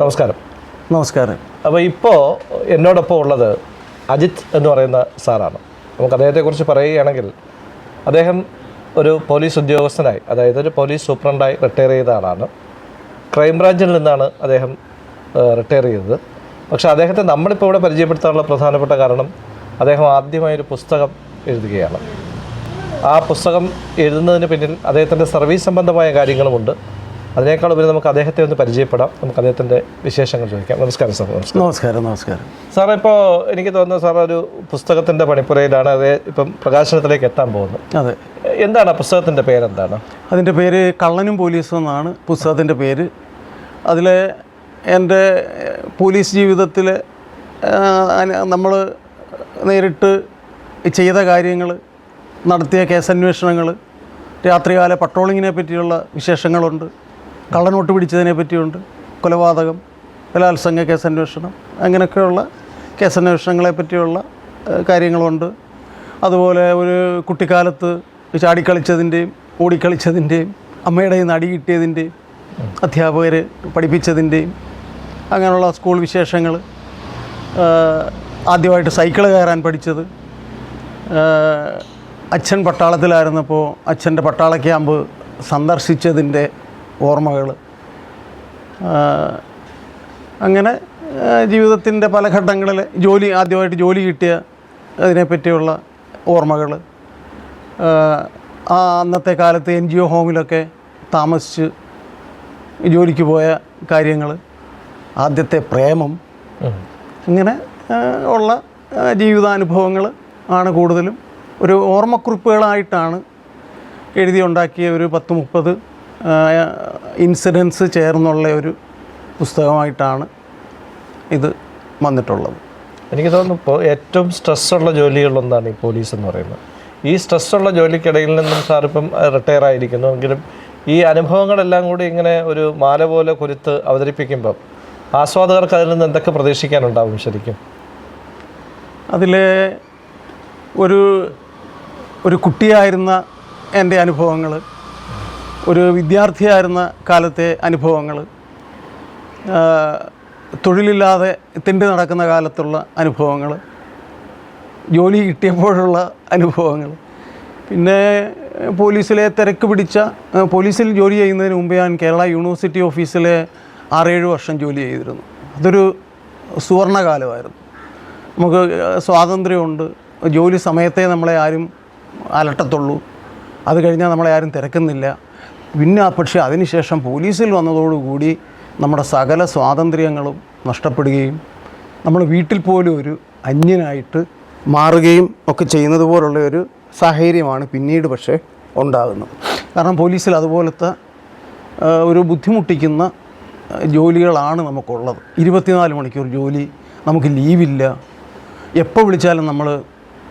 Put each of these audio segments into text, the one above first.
നമസ്കാരം. നമസ്കാരം. അപ്പോൾ ഇപ്പോൾ എന്നോടൊപ്പം ഉള്ളത് അജിത് എന്ന് പറയുന്ന സാറാണ്. നമുക്ക് അദ്ദേഹത്തെക്കുറിച്ച് പറയുകയാണെങ്കിൽ അദ്ദേഹം ഒരു പോലീസ് ഉദ്യോഗസ്ഥനായി അതായത് ഒരു പോലീസ് സൂപ്രണ്ടായി റിട്ടയർ ചെയ്ത ആളാണ്. ക്രൈംബ്രാഞ്ചിൽ നിന്നാണ് അദ്ദേഹം റിട്ടയർ ചെയ്തത്. പക്ഷേ അദ്ദേഹത്തെ നമ്മളിപ്പോൾ ഇവിടെ പരിചയപ്പെടുത്താനുള്ള പ്രധാനപ്പെട്ട കാരണം അദ്ദേഹം ആദ്യമായി ഒരു പുസ്തകം എഴുതുകയാണ്. ആ പുസ്തകം എഴുതുന്നതിന് പിന്നിൽ അദ്ദേഹത്തിന്റെ സർവീസ് സംബന്ധമായ കാര്യങ്ങളുമുണ്ട്. അതിനേക്കാൾ ഉപരി നമുക്ക് അദ്ദേഹത്തെ ഒന്ന് പരിചയപ്പെടാം. നമുക്ക് അദ്ദേഹത്തിന്റെ വിശേഷങ്ങൾ ചോദിക്കാം. നമസ്കാരം സാർ. നമസ്കാരം. നമസ്കാരം നമസ്കാരം. സാർ ഇപ്പോൾ എനിക്ക് തോന്നുന്നു സാർ ഒരു പുസ്തകത്തിന്റെ പണിപ്പുരയിലാണ് അത് ഇപ്പം പ്രകാശനത്തിലേക്ക് എത്താൻ പോകുന്നത്. അതെ. എന്താണ് പുസ്തകത്തിന്റെ പേരെന്താണ്? അതിന്റെ പേര് കള്ളനും പോലീസും എന്നാണ് പുസ്തകത്തിന്റെ പേര്. അതിൽ എന്റെ പോലീസ് ജീവിതത്തിൽ നമ്മൾ നേരിട്ട് ചെയ്ത കാര്യങ്ങൾ നടത്തിയ കേസന്വേഷണങ്ങൾ രാത്രികാല പട്രോളിങ്ങിനെ പറ്റിയുള്ള വിശേഷങ്ങളുണ്ട്. കള്ളനോട്ട് പിടിച്ചതിനെ പറ്റിയുണ്ട്. കൊലപാതകം ബലാത്സംഗ കേസന്വേഷണം അങ്ങനെയൊക്കെയുള്ള കേസന്വേഷണങ്ങളെ പറ്റിയുള്ള കാര്യങ്ങളുണ്ട്. അതുപോലെ ഒരു കുട്ടിക്കാലത്ത് ചാടിക്കളിച്ചതിന്റെയും ഓടിക്കളിച്ചതിന്റെയും അമ്മയുടെ നിന്ന് അടി കിട്ടിയതിന്റെയും അധ്യാപകർ പഠിപ്പിച്ചതിന്റെയും അങ്ങനെയുള്ള സ്കൂൾ വിശേഷങ്ങൾ ആദ്യമായിട്ട് സൈക്കിൾ കയറാൻ പഠിച്ചത്. അച്ഛൻ പട്ടാളത്തിലായിരുന്നപ്പോൾ അച്ഛന്റെ പട്ടാള ക്യാമ്പ് സന്ദർശിച്ചതിന്റെ ഓർമ്മകൾ. അങ്ങനെ ജീവിതത്തിന്റെ പല ഘട്ടങ്ങളിൽ ജോലി ആദ്യമായിട്ട് ജോലി കിട്ടിയ അതിനെപ്പറ്റിയുള്ള ഓർമ്മകൾ. ആ അന്നത്തെ കാലത്ത് എൻ ജി ഒ ഹോമിലൊക്കെ താമസിച്ച് ജോലിക്ക് പോയ കാര്യങ്ങൾ. ആദ്യത്തെ പ്രേമം. ഇങ്ങനെ ഉള്ള ജീവിതാനുഭവങ്ങൾ ആണ് കൂടുതലും. ഒരു ഓർമ്മക്കുറിപ്പുകളായിട്ടാണ് എഴുതി ഉണ്ടാക്കിയ ഒരു പത്ത് മുപ്പത് ഇൻസിഡൻസ് ചേർന്നുള്ള ഒരു പുസ്തകമായിട്ടാണ് ഇത് വന്നിട്ടുള്ളത്. എനിക്ക് തോന്നുന്നു ഇപ്പോൾ ഏറ്റവും സ്ട്രെസ്സുള്ള ജോലികളൊന്നാണ് ഈ പോലീസ് എന്ന് പറയുന്നത്. ഈ സ്ട്രെസ്സുള്ള ജോലിക്കിടയിൽ നിന്നും സാറിപ്പം റിട്ടയർ ആയിരിക്കുന്നു. എങ്കിലും ഈ അനുഭവങ്ങളെല്ലാം കൂടി ഇങ്ങനെ ഒരു മാല പോലെ കുരുത്ത് അവതരിപ്പിക്കുമ്പം ആസ്വാദകർക്ക് അതിൽ നിന്ന് എന്തൊക്കെ പ്രതീക്ഷിക്കാനുണ്ടാവും ശരിക്കും? അതിൽ ഒരു ഒരു കുട്ടിയായിരുന്ന എന്റെ അനുഭവങ്ങൾ ഒരു വിദ്യാർത്ഥിയായിരുന്ന കാലത്തെ അനുഭവങ്ങൾ തൊഴിലില്ലാതെ തിണ്ടി നടക്കുന്ന കാലത്തുള്ള അനുഭവങ്ങൾ ജോലി കിട്ടിയപ്പോഴുള്ള അനുഭവങ്ങൾ. പിന്നെ പോലീസിലെ തിരക്ക് പിടിച്ച പോലീസിൽ ജോലി ചെയ്യുന്നതിന് മുമ്പ് ഞാൻ കേരള യൂണിവേഴ്സിറ്റി ഓഫീസിലെ ആറേഴ് വർഷം ജോലി ചെയ്തിരുന്നു. അതൊരു സുവർണകാലമായിരുന്നു. നമുക്ക് സ്വാതന്ത്ര്യമുണ്ട്. ജോലി സമയത്തെ നമ്മളെ ആരും അലട്ടത്തുള്ളൂ. അത് കഴിഞ്ഞാൽ നമ്മളെ ആരും തിരക്കുന്നില്ല. പിന്നെ പക്ഷേ അതിനുശേഷം പോലീസിൽ വന്നതോടുകൂടി നമ്മുടെ സകല സ്വാതന്ത്ര്യങ്ങളും നഷ്ടപ്പെടുകയും നമ്മൾ വീട്ടിൽ പോലും ഒരു അന്യനായിട്ട് മാറുകയും ഒക്കെ ചെയ്യുന്നത് പോലുള്ള ഒരു സാഹചര്യമാണ് പിന്നീട് പക്ഷേ ഉണ്ടാകുന്നത്. കാരണം പോലീസിൽ അതുപോലത്തെ ഒരു ബുദ്ധിമുട്ടിക്കുന്ന ജോലികളാണ് നമുക്കുള്ളത്. ഇരുപത്തിനാല് മണിക്കൂർ ജോലി നമുക്ക് ലീവില്ല. എപ്പോൾ വിളിച്ചാലും നമ്മൾ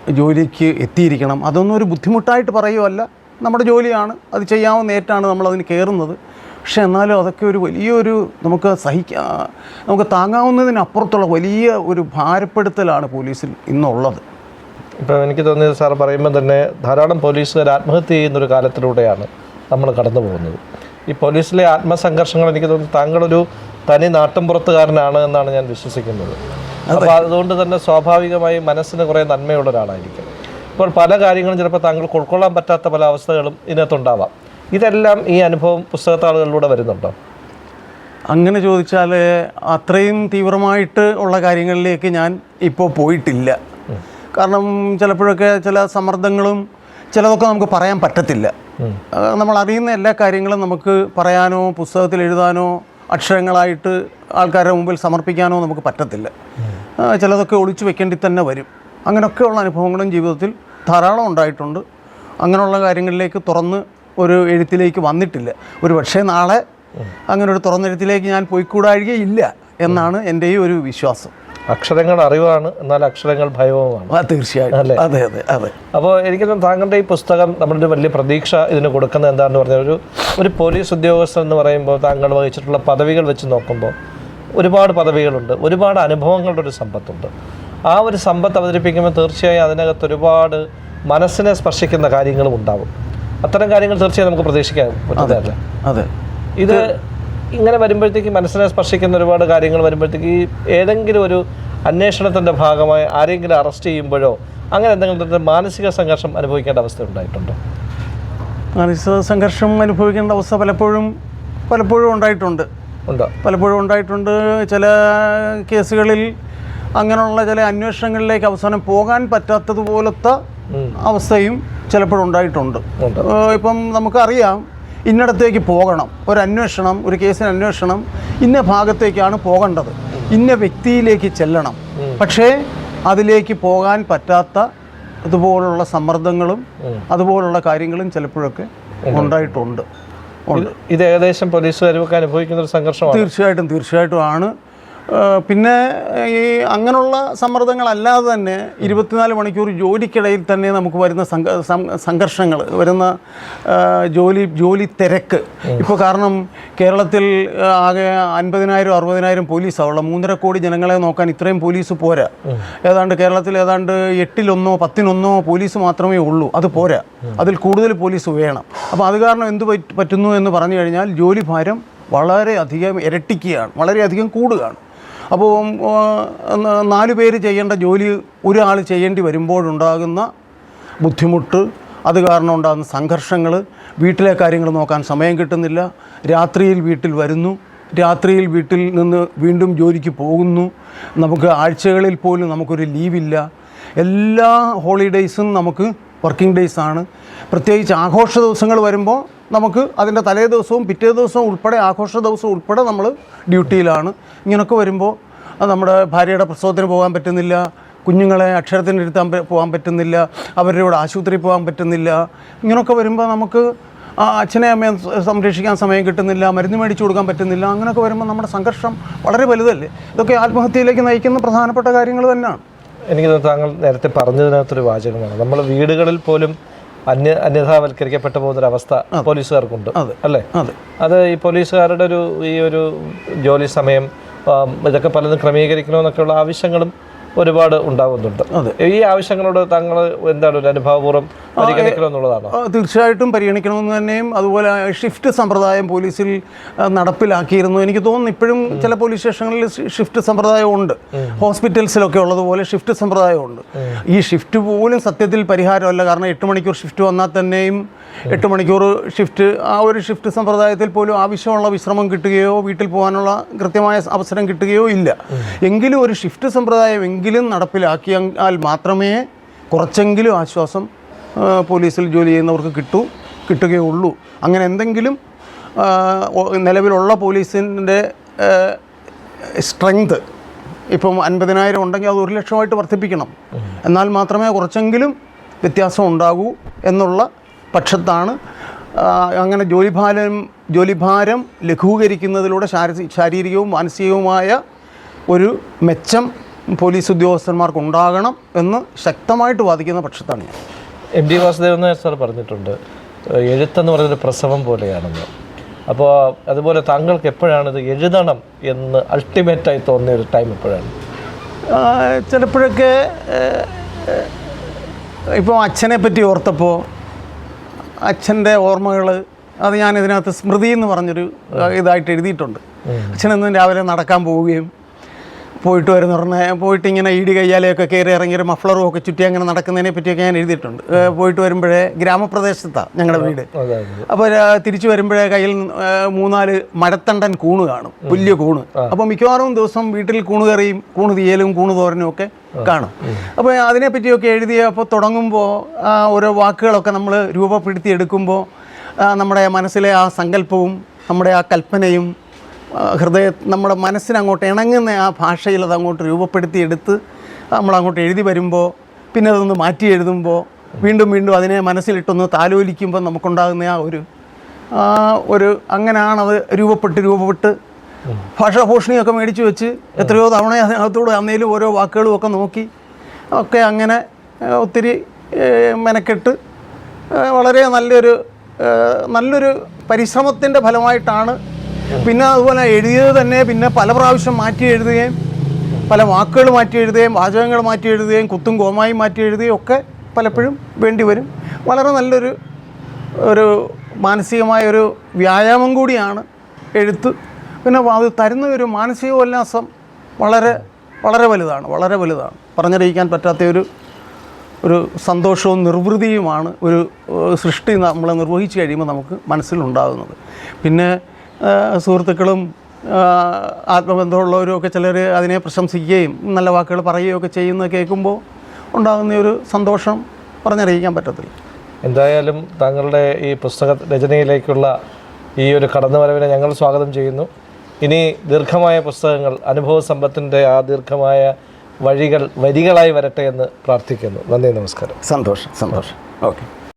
ജോലിക്ക് എത്തിയിരിക്കണം. അതൊന്നും ഒരു ബുദ്ധിമുട്ടായിട്ട് പറയുമല്ല നമ്മുടെ ജോലിയാണ് അത് ചെയ്യാവുന്ന ഏറ്റാണ് നമ്മളതിന് കയറുന്നത്. പക്ഷെ എന്നാലും അതൊക്കെ ഒരു വലിയൊരു നമുക്ക് സഹിക്കാ നമുക്ക് താങ്ങാവുന്നതിനപ്പുറത്തുള്ള വലിയ ഒരു ഭാരപ്പെടുത്തലാണ് പോലീസിൽ ഇന്നുള്ളത്. ഇപ്പം എനിക്ക് തോന്നിയത് സാർ പറയുമ്പോൾ തന്നെ ധാരാളം പോലീസുകാർ ആത്മഹത്യ ചെയ്യുന്നൊരു കാലത്തിലൂടെയാണ് നമ്മൾ കടന്നു പോകുന്നത്. ഈ പോലീസിലെ ആത്മസംഘർഷങ്ങൾ എനിക്ക് തോന്നുന്നു താങ്കളൊരു തനി നാട്ടിൻപുറത്തുകാരനാണ് എന്നാണ് ഞാൻ വിശ്വസിക്കുന്നത്. അപ്പോൾ അതുകൊണ്ട് തന്നെ സ്വാഭാവികമായി മനസ്സിന് കുറേ നന്മയുള്ള ഒരാളായിരിക്കും. ഇപ്പോൾ പല കാര്യങ്ങളും ചിലപ്പോൾ താങ്കൾക്ക് ഉൾക്കൊള്ളാൻ പറ്റാത്ത പല അവസ്ഥകളും ഇതിനകത്തുണ്ടാവാം. ഇതെല്ലാം ഈ അനുഭവം പുസ്തകത്താളുകളിലൂടെ വരുന്നുണ്ടോ? അങ്ങനെ ചോദിച്ചാൽ അത്രയും തീവ്രമായിട്ട് ഉള്ള കാര്യങ്ങളിലേക്ക് ഞാൻ ഇപ്പോൾ പോയിട്ടില്ല. കാരണം ചിലപ്പോഴൊക്കെ ചില സമ്മർദ്ദങ്ങളും ചിലതൊക്കെ നമുക്ക് പറയാൻ പറ്റത്തില്ല. നമ്മൾ അറിയുന്ന എല്ലാ കാര്യങ്ങളും നമുക്ക് പറയാനോ പുസ്തകത്തിൽ എഴുതാനോ അക്ഷരങ്ങളായിട്ട് ആൾക്കാരുടെ മുമ്പിൽ സമർപ്പിക്കാനോ നമുക്ക് പറ്റത്തില്ല. ചിലതൊക്കെ ഒളിച്ചു വെക്കേണ്ടി തന്നെ വരും. അങ്ങനെയൊക്കെയുള്ള അനുഭവങ്ങളും ജീവിതത്തിൽ ധാരാളം ഉണ്ടായിട്ടുണ്ട്. അങ്ങനെയുള്ള കാര്യങ്ങളിലേക്ക് തുറന്ന് ഒരു എഴുത്തിലേക്ക് വന്നിട്ടില്ല. ഒരു പക്ഷേ നാളെ അങ്ങനെ ഒരു തുറന്നെഴുത്തിലേക്ക് ഞാൻ പോയിക്കൂടാഴികയില്ല എന്നാണ് എന്റെയും ഒരു വിശ്വാസം. അക്ഷരങ്ങൾ അറിവാണ് എന്നാൽ അക്ഷരങ്ങൾ ഭയവുമാണ്. ആ അല്ലേ? അതെ അതെ അതെ. അപ്പോൾ എനിക്ക് താങ്കളുടെ ഈ പുസ്തകം നമ്മളൊരു വലിയ പ്രതീക്ഷ ഇതിന് കൊടുക്കുന്നത് എന്താണെന്ന് പറഞ്ഞാൽ ഒരു ഒരു പോലീസ് ഉദ്യോഗസ്ഥൻ എന്ന് പറയുമ്പോൾ താങ്കൾ വഹിച്ചിട്ടുള്ള പദവികൾ വെച്ച് നോക്കുമ്പോൾ ഒരുപാട് പദവികളുണ്ട് ഒരുപാട് അനുഭവങ്ങളുടെ ഒരു സമ്പത്തുണ്ട്. ആ ഒരു സമ്പത്ത് അവതരിപ്പിക്കുമ്പോൾ തീർച്ചയായും അതിനകത്ത് ഒരുപാട് മനസ്സിനെ സ്പർശിക്കുന്ന കാര്യങ്ങളും ഉണ്ടാവും. അത്തരം കാര്യങ്ങൾ തീർച്ചയായും നമുക്ക് പ്രതീക്ഷിക്കാൻ പറ്റുന്നതല്ല? അതെ ഇത് ഇങ്ങനെ വരുമ്പോഴത്തേക്ക് മനസ്സിനെ സ്പർശിക്കുന്ന ഒരുപാട് കാര്യങ്ങൾ വരുമ്പോഴത്തേക്ക് ഈ ഏതെങ്കിലും ഒരു അന്വേഷണത്തിന്റെ ഭാഗമായി ആരെങ്കിലും അറസ്റ്റ് ചെയ്യുമ്പോഴോ അങ്ങനെ എന്തെങ്കിലും തരത്തിൽ മാനസിക സംഘർഷം അനുഭവിക്കേണ്ട അവസ്ഥ ഉണ്ടായിട്ടുണ്ടോ? മാനസിക സംഘർഷം അനുഭവിക്കേണ്ട അവസ്ഥ പലപ്പോഴും പലപ്പോഴും ഉണ്ടായിട്ടുണ്ട്. ഉണ്ടോ? പലപ്പോഴും ഉണ്ടായിട്ടുണ്ട്. ചില കേസുകളിൽ അങ്ങനെയുള്ള ചില അന്വേഷണങ്ങളിലേക്ക് അവസാനം പോകാൻ പറ്റാത്തതുപോലത്തെ അവസ്ഥയും ചിലപ്പോഴുണ്ടായിട്ടുണ്ട് ഇപ്പം നമുക്കറിയാം ഇന്നിടത്തേക്ക് പോകണം. ഒരു അന്വേഷണം ഒരു കേസിന് അന്വേഷണം ഇന്ന ഭാഗത്തേക്കാണ് പോകേണ്ടത്. ഇന്ന വ്യക്തിയിലേക്ക് ചെല്ലണം. പക്ഷേ അതിലേക്ക് പോകാൻ പറ്റാത്ത ഇതുപോലുള്ള സമ്മർദ്ദങ്ങളും അതുപോലുള്ള കാര്യങ്ങളും ചിലപ്പോഴൊക്കെ ഉണ്ടായിട്ടുണ്ട്. ഇത് ഏകദേശം പോലീസുകാരും അനുഭവിക്കുന്ന ഒരു സംഘർഷമാണ്. തീർച്ചയായിട്ടും തീർച്ചയായിട്ടും ആണ്. പിന്നെ ഈ അങ്ങനെയുള്ള സമ്മർദ്ദങ്ങളല്ലാതെ തന്നെ ഇരുപത്തിനാല് മണിക്കൂർ ജോലിക്കിടയിൽ തന്നെ നമുക്ക് വരുന്ന സംഘർഷങ്ങൾ വരുന്ന ജോലി ജോലി തിരക്ക്. ഇപ്പോൾ കാരണം കേരളത്തിൽ ആകെ അൻപതിനായിരം അറുപതിനായിരം പോലീസാവുള്ള മൂന്നര കോടി ജനങ്ങളെ നോക്കാൻ ഇത്രയും പോലീസ് പോരാ. ഏതാണ്ട് കേരളത്തിൽ ഏതാണ്ട് എട്ടിലൊന്നോ പത്തിനൊന്നോ പോലീസ് മാത്രമേ ഉള്ളൂ. അത് പോരാ. അതിൽ കൂടുതൽ പോലീസ് വേണം. അപ്പോൾ അത് കാരണം എന്ത് പറ്റുന്നു എന്ന് പറഞ്ഞു കഴിഞ്ഞാൽ ജോലി ഭാരം വളരെയധികം ഇരട്ടിക്കുകയാണ്. വളരെയധികം കൂടുകയാണ്. അപ്പോൾ നാല് പേര് ചെയ്യേണ്ട ജോലി ഒരാൾ ചെയ്യേണ്ടി വരുമ്പോഴുണ്ടാകുന്ന ബുദ്ധിമുട്ട് അത് കാരണം ഉണ്ടാകുന്ന സംഘർഷങ്ങൾ വീട്ടിലെ കാര്യങ്ങൾ നോക്കാൻ സമയം കിട്ടുന്നില്ല രാത്രിയിൽ വീട്ടിൽ വരുന്നു രാത്രിയിൽ വീട്ടിൽ നിന്ന് വീണ്ടും ജോലിക്ക് പോകുന്നു നമുക്ക് ആഴ്ചകളിൽ പോലും നമുക്കൊരു ലീവില്ല എല്ലാ ഹോളിഡേയ്സും നമുക്ക് വർക്കിംഗ് ഡേയ്സ് ആണ് പ്രത്യേകിച്ച് ആഘോഷ ദിവസങ്ങൾ വരുമ്പോൾ നമുക്ക് അതിന്റെ തലേ ദിവസവും പിറ്റേ ദിവസവും ഉൾപ്പെടെ ആഘോഷ ദിവസം ഉൾപ്പെടെ നമ്മൾ ഡ്യൂട്ടിയിലാണ്. ഇങ്ങനൊക്കെ വരുമ്പോൾ നമ്മുടെ ഭാര്യയുടെ പ്രസവത്തിന് പോകാൻ പറ്റുന്നില്ല കുഞ്ഞുങ്ങളെ അക്ഷരത്തിന് ഇരുത്താൻ പ- പോകാൻ പറ്റുന്നില്ല അവരുടെ കൂടെ ആശുപത്രിയിൽ പോകാൻ പറ്റുന്നില്ല. ഇങ്ങനൊക്കെ വരുമ്പോൾ നമുക്ക് അച്ഛനെ അമ്മയെ സംരക്ഷിക്കാൻ സമയം കിട്ടുന്നില്ല മരുന്ന് മേടിച്ചു കൊടുക്കാൻ പറ്റുന്നില്ല അങ്ങനെയൊക്കെ വരുമ്പോൾ നമ്മുടെ സംഘർഷം വളരെ വലുതല്ലേ? ഇതൊക്കെ ആത്മഹത്യയിലേക്ക് നയിക്കുന്ന പ്രധാനപ്പെട്ട കാര്യങ്ങൾ തന്നെയാണ്. എനിക്ക് താങ്കൾ നേരത്തെ പറഞ്ഞതിനകത്തൊരു വാചകമാണ്. നമ്മൾ വീടുകളിൽ പോലും അന്യ അന്യഥാവൽക്കരിക്കപ്പെട്ടു പോകുന്നൊരവസ്ഥ പോലീസുകാർക്കുണ്ട് അല്ലേ? അതെ. അത് ഈ പോലീസുകാരുടെ ഒരു ഈ ഒരു ജോലി സമയം ഇതൊക്കെ പലതും ക്രമീകരിക്കണമെന്നൊക്കെയുള്ള ആവശ്യങ്ങളും ഒരുപാട് ഉണ്ടാകുന്നുണ്ട് അതെ. ഈ ആവശ്യങ്ങളോട് താങ്കൾ എന്താണ് ഒരു അനുഭവപൂർവം പരിഗണിക്കണമെന്നുള്ളതാണോ തീർച്ചയായിട്ടും പരിഗണിക്കണമെന്ന് തന്നെയും അതുപോലെ ഷിഫ്റ്റ് സമ്പ്രദായം പോലീസിൽ നടപ്പിലാക്കിയിരുന്നു. എനിക്ക് തോന്നുന്നു ഇപ്പോഴും ചില പോലീസ് സ്റ്റേഷനുകളിൽ ഷിഫ്റ്റ് സമ്പ്രദായം ഉണ്ട് ഹോസ്പിറ്റൽസിലൊക്കെ ഉള്ളതുപോലെ ഷിഫ്റ്റ് സമ്പ്രദായം ഉണ്ട് ഈ ഷിഫ്റ്റ് പോലും സത്യത്തിൽ പരിഹാരമല്ല. കാരണം എട്ട് മണിക്കൂർ ഷിഫ്റ്റ് വന്നാൽ തന്നെയും എട്ട് മണിക്കൂർ ഷിഫ്റ്റ് ആ ഒരു ഷിഫ്റ്റ് സമ്പ്രദായത്തിൽ പോലും ആവശ്യമുള്ള വിശ്രമം കിട്ടുകയോ വീട്ടിൽ പോകാനുള്ള കൃത്യമായ അവസരം കിട്ടുകയോ ഇല്ല. എങ്കിലും ഒരു ഷിഫ്റ്റ് സമ്പ്രദായം എങ്കിലും നടപ്പിലാക്കിയാൽ മാത്രമേ കുറച്ചെങ്കിലും ആശ്വാസം പോലീസിൽ ജോലി ചെയ്യുന്നവർക്ക് കിട്ടൂ കിട്ടുകയുള്ളൂ. അങ്ങനെ എന്തെങ്കിലും നിലവിലുള്ള പോലീസിന്റെ സ്ട്രെങ്ത് ഇപ്പം അൻപതിനായിരം ഉണ്ടെങ്കിൽ അത് ഒരു ലക്ഷമായിട്ട് വർദ്ധിപ്പിക്കണം. എന്നാൽ മാത്രമേ കുറച്ചെങ്കിലും വ്യത്യാസം ഉണ്ടാകൂ എന്നുള്ള പക്ഷത്താണ്. അങ്ങനെ ജോലിഭാരം ജോലിഭാരം ലഘൂകരിക്കുന്നതിലൂടെ ശാരീ- ശാരീരികവും മാനസികവുമായ ഒരു മെച്ചം പോലീസ് ഉദ്യോഗസ്ഥന്മാർക്ക് ഉണ്ടാകണം എന്ന് ശക്തമായിട്ട് വാദിക്കുന്ന പക്ഷത്താണ് ഞാൻ. M D Vasudevan Nair sir പറഞ്ഞിട്ടുണ്ട് എഴുത്തെന്ന് പറയുന്നൊരു പ്രസവം പോലെയാണെന്ന്. അപ്പോൾ അതുപോലെ താങ്കൾക്ക് എപ്പോഴാണ് ഇത് എഴുതണം എന്ന് അൾട്ടിമേറ്റായി തോന്നിയ ഒരു ടൈം എപ്പോഴാണ്? ചിലപ്പോഴൊക്കെ ഇപ്പോൾ അച്ഛനെ പറ്റി ഓർത്തപ്പോൾ അച്ഛന്റെ ഓർമ്മകൾ അത് ഞാൻ ഇതിനകത്ത് സ്മൃതി എന്ന് പറഞ്ഞൊരു ഇതായിട്ട് എഴുതിയിട്ടുണ്ട്. അച്ഛനെന്നും രാവിലെ നടക്കാൻ പോവുകയും പോയിട്ട് വരുന്ന പറഞ്ഞാൽ പോയിട്ട് ഇങ്ങനെ ഈടി കയ്യാലെയൊക്കെ കയറി ഇറങ്ങി ഒരു മഫ്ലറും ഒക്കെ ചുറ്റി അങ്ങനെ നടക്കുന്നതിനെ പറ്റിയൊക്കെ ഞാൻ എഴുതിയിട്ടുണ്ട്. പോയിട്ട് വരുമ്പോഴേ ഗ്രാമപ്രദേശത്താണ് ഞങ്ങളുടെ വീട്. അപ്പോൾ തിരിച്ചു വരുമ്പോഴേ കയ്യിൽ മൂന്നാൽ മരത്തണ്ടൻ കൂണ് കാണും. വലിയ കൂണ്. അപ്പോൾ മിക്കവാറും ദിവസം വീട്ടിൽ കൂണ് കറിയും കൂണ് തീയലും കൂണ് തോരനും ഒക്കെ കാണും. അപ്പോൾ അതിനെപ്പറ്റിയൊക്കെ എഴുതിയപ്പോൾ തുടങ്ങുമ്പോൾ ഓരോ വാക്കുകളൊക്കെ നമ്മൾ രൂപപ്പെടുത്തി എടുക്കുമ്പോൾ നമ്മുടെ മനസ്സിലെ ആ സങ്കല്പവും നമ്മുടെ ആ കൽപ്പനയും ഹൃദയ നമ്മുടെ മനസ്സിനങ്ങോട്ട് ഇണങ്ങുന്ന ആ ഭാഷയിൽ അത് അങ്ങോട്ട് രൂപപ്പെടുത്തി എടുത്ത് നമ്മൾ അങ്ങോട്ട് എഴുതി വരുമ്പോൾ പിന്നെ അതൊന്ന് മാറ്റി എഴുതുമ്പോൾ വീണ്ടും വീണ്ടും അതിനെ മനസ്സിലിട്ടൊന്ന് താലോലിക്കുമ്പോൾ നമുക്കുണ്ടാകുന്ന ആ ഒരു ഒരു അങ്ങനെയാണത് രൂപപ്പെട്ട് രൂപപ്പെട്ട് ഭാഷാഭൂഷണിയൊക്കെ മേടിച്ച് വെച്ച് എത്രയോ തവണ അതിനകത്തൂടെ അന്നേലും ഓരോ വാക്കുകളും ഒക്കെ നോക്കി ഒക്കെ അങ്ങനെ ഒത്തിരി മെനക്കെട്ട് വളരെ നല്ലൊരു നല്ലൊരു പരിശ്രമത്തിന്റെ ഫലമായിട്ടാണ് പിന്നെ അതുപോലെ എഴുതിയത് തന്നെ പിന്നെ പല പ്രാവശ്യം മാറ്റി എഴുതുകയും പല വാക്കുകൾ മാറ്റി എഴുതുകയും വാചകങ്ങൾ മാറ്റി എഴുതുകയും കുത്തും കോമായി മാറ്റി എഴുതുകയും ഒക്കെ പലപ്പോഴും വേണ്ടി വരും. വളരെ നല്ലൊരു ഒരു മാനസികമായ ഒരു വ്യായാമം കൂടിയാണ് എഴുത്ത്. പിന്നെ അത് തരുന്ന ഒരു മാനസിക ഉല്ലാസം വളരെ വളരെ വലുതാണ് വളരെ വലുതാണ്. പറഞ്ഞറിയിക്കാൻ പറ്റാത്ത ഒരു ഒരു സന്തോഷവും നിർവൃതിയുമാണ് ഒരു സൃഷ്ടി നമ്മൾ നിർവഹിച്ച് കഴിയുമ്പോൾ നമുക്ക് മനസ്സിലുണ്ടാകുന്നത്. പിന്നെ സുഹൃത്തുക്കളും ആത്മബന്ധമുള്ളവരുമൊക്കെ ആത്മബന്ധമുള്ളവരും ഒക്കെ ചിലർ അതിനെ പ്രശംസിക്കുകയും നല്ല വാക്കുകൾ പറയുകയൊക്കെ ചെയ്യുന്ന ചെയ്യുന്നത് കേൾക്കുമ്പോൾ ഉണ്ടാകുന്ന ഒരു സന്തോഷം പറഞ്ഞറിയിക്കാൻ പറ്റത്തില്ല. എന്തായാലും താങ്കളുടെ ഈ പുസ്തക രചനയിലേക്കുള്ള ഈ ഒരു കടന്നുവരവിനെ ഞങ്ങൾ സ്വാഗതം ചെയ്യുന്നു. ഇനി ദീർഘമായ പുസ്തകങ്ങൾ അനുഭവ സമ്പത്തിന്റെ ആ ദീർഘമായ വഴികൾ വരികളായി വരട്ടെ എന്ന് പ്രാർത്ഥിക്കുന്നു. നന്ദി നമസ്കാരം. സന്തോഷം സന്തോഷം. ഓക്കെ.